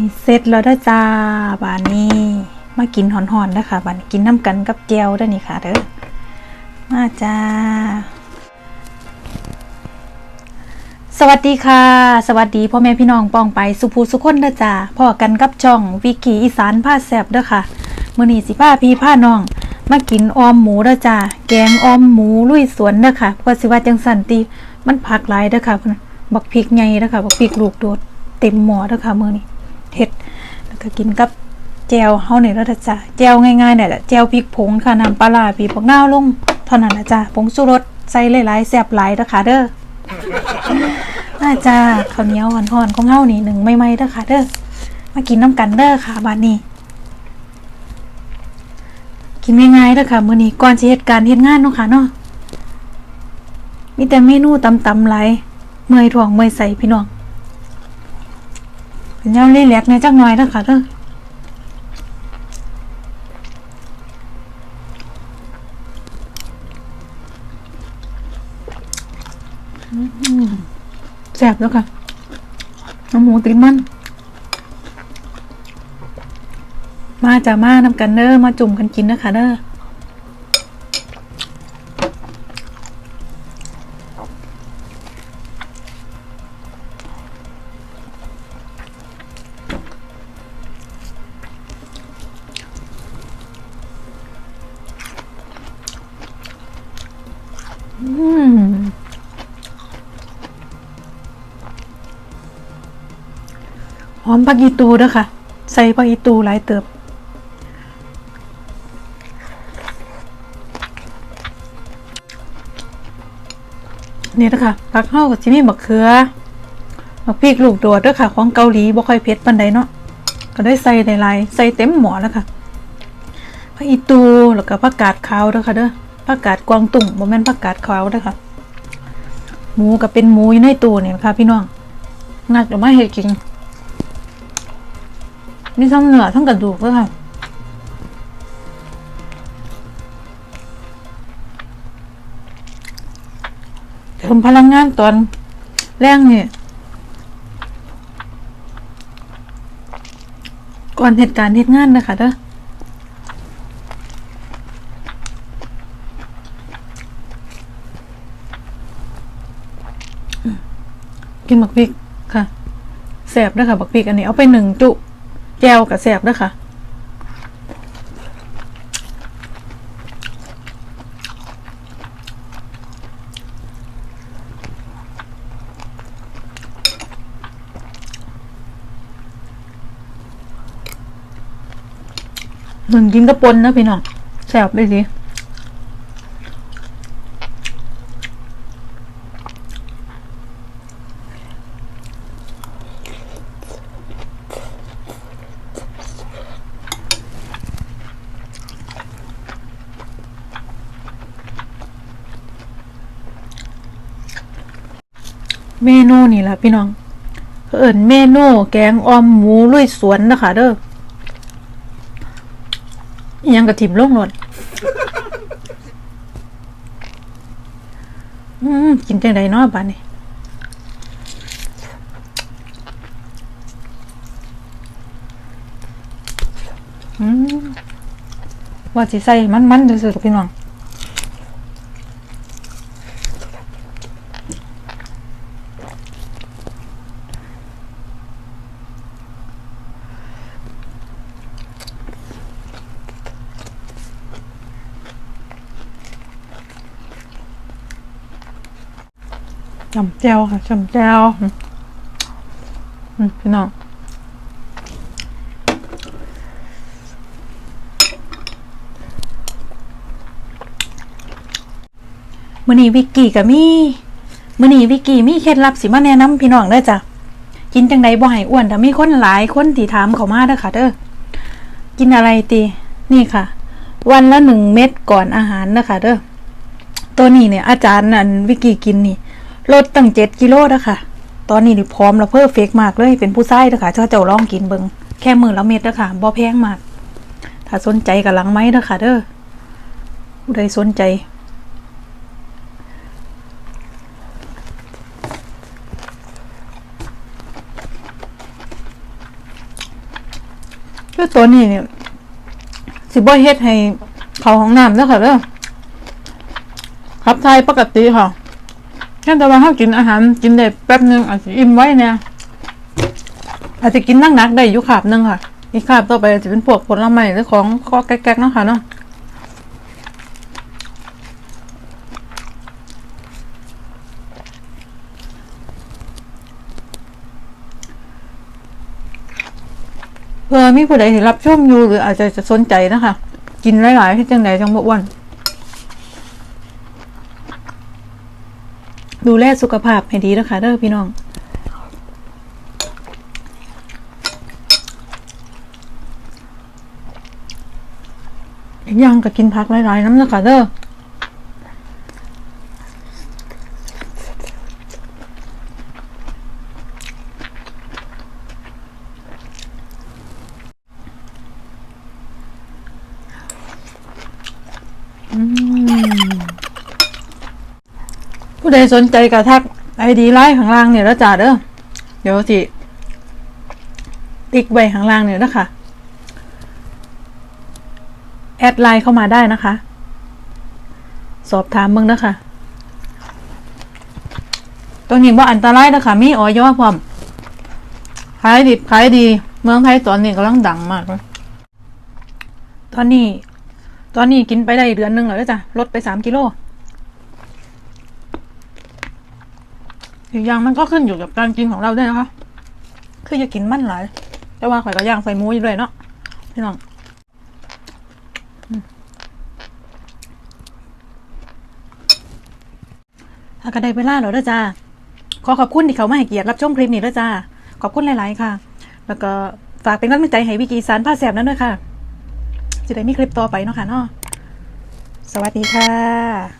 นี้เสร็จแล้วด้จ้าบานนี้มากินหอนๆเด้ค่ะบานกินน้ำกันกับเจียวเด้อนี่ค่ะเด้อมาจ้า สวัสดีค่ะ สวัสดีพ่อแม่พี่น้องปองไปสุภูสุคนเด้อจ้าพ่อกันกับช่องวิกีอีสานผ้าแซบเด้อค่ะมือนี้สิพาพี่พาน้อง มากินออมหมูเด้อจ้าแกงออมหมูลุยสวนเด้อค่ะเพราะสิว่าจังสันติมันผักหลายเด้อค่ะบักพริกใหญ่เด้อค่ะบักพริกลูกโดดเต็มหม้อเด้อค่ะมือนี้ เฮ็ดแล้วก็กินกับแจวเฮานี่แล้วจ้าแจวง่ายๆเนี่ยแหละแจวพริกผงค่ะน้ำปลาร้าปีบักนาลงเท่านั้นนะจ้าผงชูรสใส่หลายๆแซ่บหลายเด้อค่ะเด้ออาจ้าข้าวเหนียวหอนๆของเฮานี่หนึ่งไม่ไม้เด้อค่ะเด้อมากินน้ำกันเด้อค่ะบาดนี้กินง่ายๆเด้อค่ะมื้อนี้ก่อนสิเฮ็ดการเฮ็ดงานเนาะค่ะเนาะมีแต่เมนูตำๆหลายเมื่อยท้องเมื่อยใส่พี่น้อง เป็นยามรีแลกซ์แหน่จักหน่อยเด้อค่ะเด้อแซ่บแล้วค่ะน้ำหมูติดมัน มาจ้ามานำกันเด้อมาจุ่มกันกินนะคะเด้อ หอมผักอีตูเด้อค่ะ ใส่ผักอีตูหลายเติบนี่นะคะผักเฮากับจิมีบักเขือบักพริกลูกโดดด้วยค่ะ ของเกาหลีบ่ค่อยเผ็ดปานใดเนาะก็ได้ใส่หลายๆใส่เต็มหม้อแล้วค่ะผักอีตูแล้วก็ผักกาดขาวด้วยค่ะเด้อผักกาดกวางตุ้งบ่แม่นผักกาดขาวเด้อค่ะ หมูก็เป็นหมูอยู่ในตู้นี่นะคะพี่น้องงัดออกมาเฮ็ดกินมีทั้งเนื้อทั้งกระดูกด้วยค่ะเติมพลังงานตอนแรงเนี่ยก่อนเหตุการณ์เหตุงานนะคะเด้อ กินบักพริกค่ะแสบด้วยค่ะบักพริกอันนี้เอาไปหนึ่งจุแจวกับแสบด้วยค่ะหนึ่งกินกระปนนะพี่น้องแสบเลยดิ เมนูนี่แหละพี่น้องเอิญเมนูแกงออมหมูลุยสวนนะคะเด้อยังกระถิ่มลงรถอืมกินจังไดเนาะบ้านนี้อืมว่าสิใส่มันๆซื่อๆพี่น้อง จำแจวค่ะจำแจวพี่น้องมือนี้วิกกี้กับมีมื้อนี้วิกกี้มี่เคล็ดลับสิมาแนะนำพี่น้องเด้อจ้ะกินจังไดบ่ให้อ้วนแต่มีคนหลายคนที่ถามเขามาเด้อค่ะเด้อกินอะไรตีนี่ค่ะ วันละหนึ่งเม็ดก่อนอาหารเด้อค่ะเด้อตัวนี้เนี่ยอาจารย์อันวิกกี้กินนี่ ลดตั้งเจ็ดกิโลแล้วค่ะตอนนี้นี่พร้อมแล้วเพอร์เฟกมากเลย เป็นผู้ชายเด้อค่ะเจ้าเจ้าลองกินเบิงแค่มือละเม็ดเด้อค่ะบ่แพงมาก ถ้าสนใจกับหลังไม้เด้อค่ะเด้อผู้ใดสนใจพตัวนี้เนี่ยสิบ่เฮ็ดให้เขาห้องน้ำเด้อค่ะเด้อขับถ่ายปกติค่ะ แค่แต่ว่าเฮากินอาหารกินได้แป๊บหนึงอาจจะอิ่มไว้เนี่ยอาจจะกินนั่งนักได้อยู่คาบนึงค่ะ อีกคาบต่อไปจะเป็นพวกผลไม้หรือของข้อแก๊กๆเนาะค่ะเนาะเพื่อมีผู้ใดที่รับชมอยู่หรืออาจจะจะสนใจนะคะ กินหลายๆที่จังใดจังบ่อ้วน ดูแลสุขภาพให้ดีนะคะเด้อพี่น้องอีกอย่างก็กินผักหลายๆน้ำนะคะเด้อ ผู้ใดสนใจกระทักไอดีไลน์ข้างล่างเนี่ยแล้วจ้าเด้อเดี๋ยวสิติ๊กไว้ข้างล่างเนี่ยนะคะแอดไลน์เข้ามาได้นะคะ สอบถามมึงนะคะตัวนี้ว่าอันตรายนะคะมีออยอพร้อมขายดิบขายดี เมืองไทยตอนนี้กำลังดังมากเลยตอนนี้ ตอนนี้กินไปได้เดือนหนึงแล้วจ้ะลดไปสามกิโล อีกอย่างมันก็ขึ้นอยู่กับการกินของเราด้วยนะคะ คือจะกินมันหลายแต่ว่าข่อยก็ย่างใส่หมูอยู่ด้วยเนาะพี่น้องอืมถ้าก็ได้เวลาแล้วเด้อจ้า ขอขอบคุณที่เขามาให้เกียรติรับชมคลิปนี้ด้วยจ้า ขอบคุณหลาย ๆ ค่ะ แล้วก็ฝากเป็นกำลังใจให้วิกีสารผ้าแสบนั้นด้วยค่ะ จะได้มีคลิปต่อไปเนาะค่ะเนาะ สวัสดีค่ะ